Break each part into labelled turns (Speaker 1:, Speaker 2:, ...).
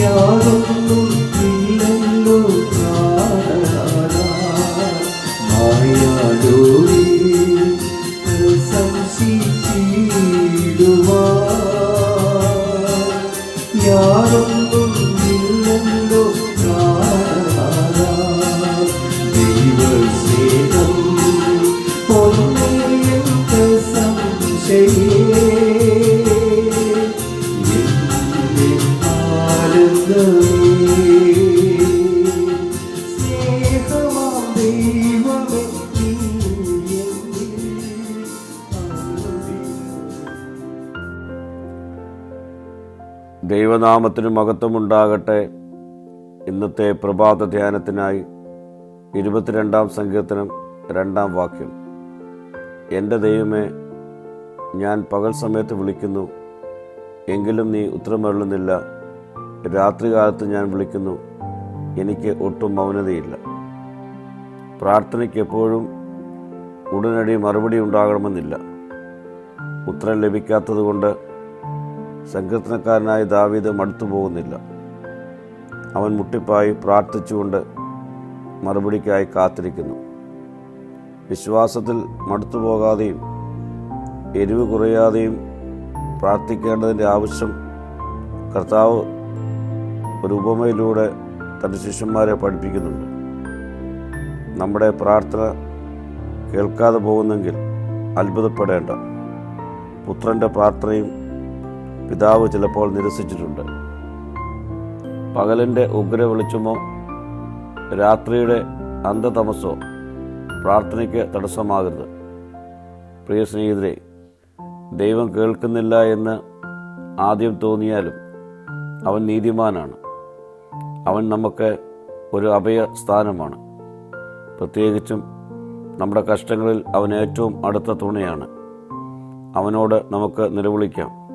Speaker 1: യാതൊന്നും ഇല്ലല്ലോ മായാലോരി പ്രശംസിച്ചിടുവാൻ. യാതൊന്നും
Speaker 2: ദൈവനാമത്തിന് മഹത്വമുണ്ടാകട്ടെ. ഇന്നത്തെ പ്രഭാത ധ്യാനത്തിനായി ഇരുപത്തിരണ്ടാം സങ്കീർത്തനം രണ്ടാം വാക്യം. എന്റെ ദൈവമേ ഞാൻ പകൽ സമയത്ത് വിളിക്കുന്നു. എങ്കിലും നീ ഉത്തരമരുളുന്നില്ല. രാത്രികാലത്ത് ഞാൻ വിളിക്കുന്നു. എനിക്ക് ഒട്ടും മൗനതയില്ല. പ്രാർത്ഥനയ്ക്ക് എപ്പോഴും ഉടനടി മറുപടി ഉണ്ടാകണമെന്നില്ല. ഉത്തരം ലഭിക്കാത്തതുകൊണ്ട് സങ്കീർത്തനക്കാരനായ ദാവീദ് മടുത്തു പോകുന്നില്ല. അവൻ മുട്ടിപ്പായി പ്രാർത്ഥിച്ചുകൊണ്ട് മറുപടിക്കായി കാത്തിരിക്കുന്നു. വിശ്വാസത്തിൽ മടുത്തു പോകാതെയും എരിവ് കുറയാതെയും പ്രാർത്ഥിക്കേണ്ടതിന്റെ ആവശ്യം കർത്താവ് ഒരു ഉപമയിലൂടെ തന്റെ ശിഷ്യന്മാരെ പഠിപ്പിക്കുന്നുണ്ട്. നമ്മുടെ പ്രാർത്ഥന കേൾക്കാതെ പോകുന്നെങ്കിൽ അത്ഭുതപ്പെടേണ്ട. പുത്രന്റെ പ്രാർത്ഥനയും പിതാവ് ചിലപ്പോൾ നിരസിച്ചിട്ടുണ്ട്. പകലിന്റെ ഉഗ്ര വെളിച്ചമോ രാത്രിയുടെ അന്ധതമസോ പ്രാർത്ഥനയ്ക്ക് തടസ്സമാകരുത്. പ്രിയ സ്നേഹിതരെ ദൈവം കേൾക്കുന്നില്ല എന്ന് ആദ്യം തോന്നിയാലും അവൻ നീതിമാനാണ്. അവൻ നമുക്ക് ഒരു അഭയ സ്ഥാനമാണ്. പ്രത്യേകിച്ചും നമ്മുടെ കഷ്ടങ്ങളിൽ അവൻ ഏറ്റവും അടുത്ത തുണയാണ്. അവനോട് നമുക്ക് നിലവിളിക്കാം.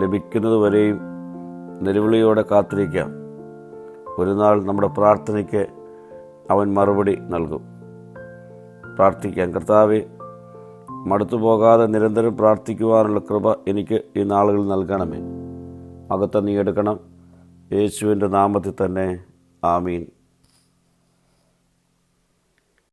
Speaker 2: ലഭിക്കുന്നതുവരെയും നിലവിളിയോടെ കാത്തിരിക്കാം. ഒരു നാൾ നമ്മുടെ പ്രാർത്ഥനയ്ക്ക് അവൻ മറുപടി നൽകും. പ്രാർത്ഥിക്കാം കർത്താവെ മടുത്തു പോകാതെ നിരന്തരം പ്രാർത്ഥിക്കുവാനുള്ള കൃപ എനിക്ക് ഈ നാളുകളിൽ നൽകണമേ. അകത്ത് നീ എടുക്കണം. യേശുവിന്റെ നാമത്തിൽ തന്നെ ആമീൻ.